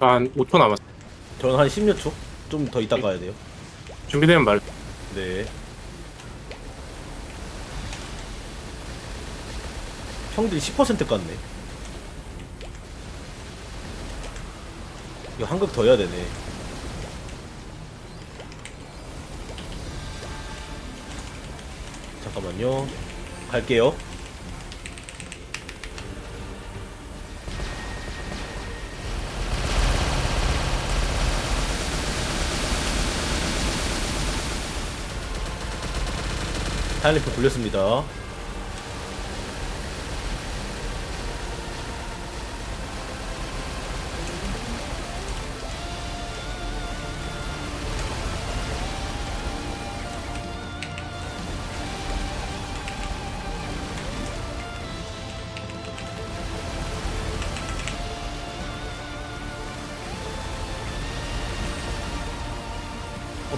한 5초 남았어. 저는 한 10여 초? 좀 더 이따 가야 돼요. 준비되면 말. 네. 형들이 10% 깠네. 이거 한극 더 해야 되네. 잠깐만요. 갈게요. 타일리프 돌렸습니다. 어,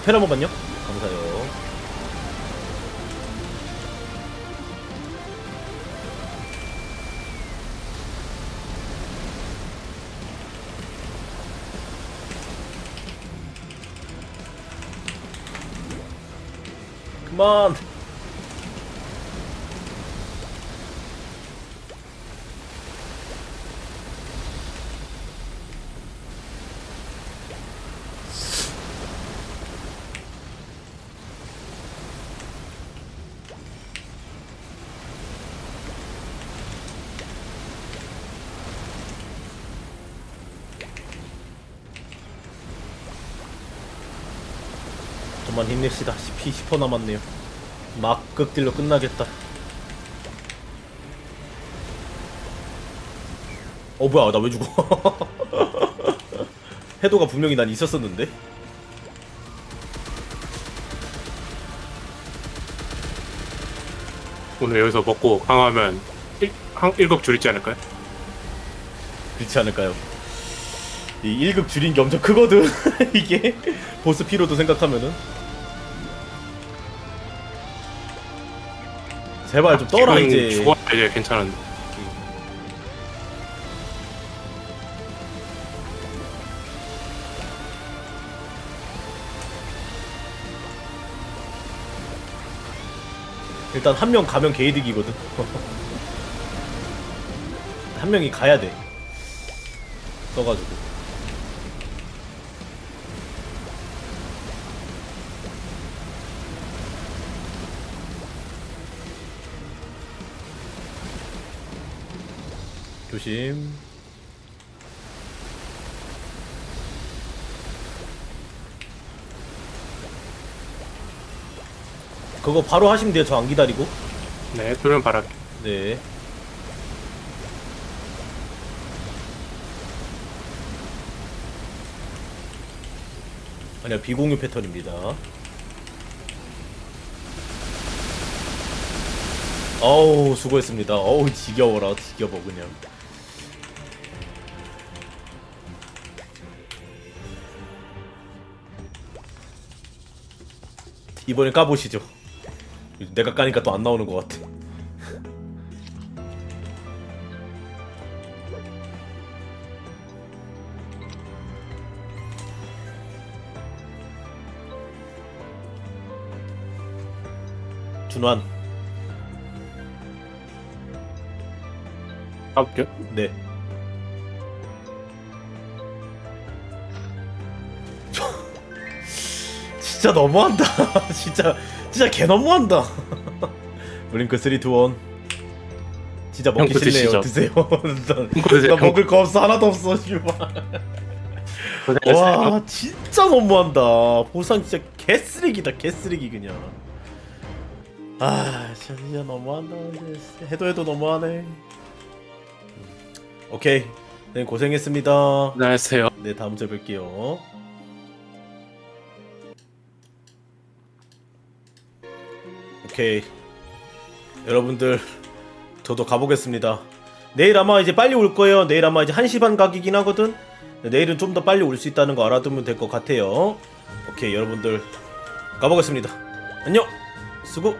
페라 한번만요 감사해요. on. 그만. 힘냅시다. CP 10% 남았네요. 막 극딜로 끝나겠다. 어 뭐야 나 왜 죽어? 해도가 분명히 난 있었었는데. 오늘 여기서 먹고 강화하면 일, 한, 일곱 줄 있지 않을까요? 그렇지 않을까요? 이 1급 줄인 게 엄청 크거든 이게 보스 피로도 생각하면은 제발 좀 떠라 지금 이제. 죽어야 이제 괜찮은데. 일단 한 명 가면 개이득이거든. 한 명이 가야 돼. 써가지고 조심. 그거 바로 하시면 돼요. 저 안 기다리고. 네, 돌면 바랄게. 네. 아니야 비공유 패턴입니다. 어우 수고했습니다. 어우 지겨워라. 지겨워 그냥 이번에 까보시죠 내가 까니까 또 안 나오는 것 같아 준환 가볼게요. 네. 진짜 너무한다. 진짜 진짜 개 너무한다. 블링크 3 2 1 진짜 먹기 형, 싫네요. 드시죠. 드세요. 나. 나 먹을 거 없어 하나도 없어. 씨발. 고생했어요. 와 진짜 너무한다. 보상 진짜 개쓰레기다 개쓰레기 그냥. 아 진짜, 진짜 너무한다. 해도 해도 너무하네. 오케이. 네 고생했습니다. 안녕하세요. 네 다음 주에 뵐게요. 오케이. 여러분들 저도 가보겠습니다. 내일 아마 이제 빨리 올 거예요. 내일 아마 이제 1시 반 각이긴 하거든. 네, 내일은 좀 더 빨리 올 수 있다는 거 알아두면 될 것 같아요. 오케이 여러분들 가보겠습니다. 안녕. 수고.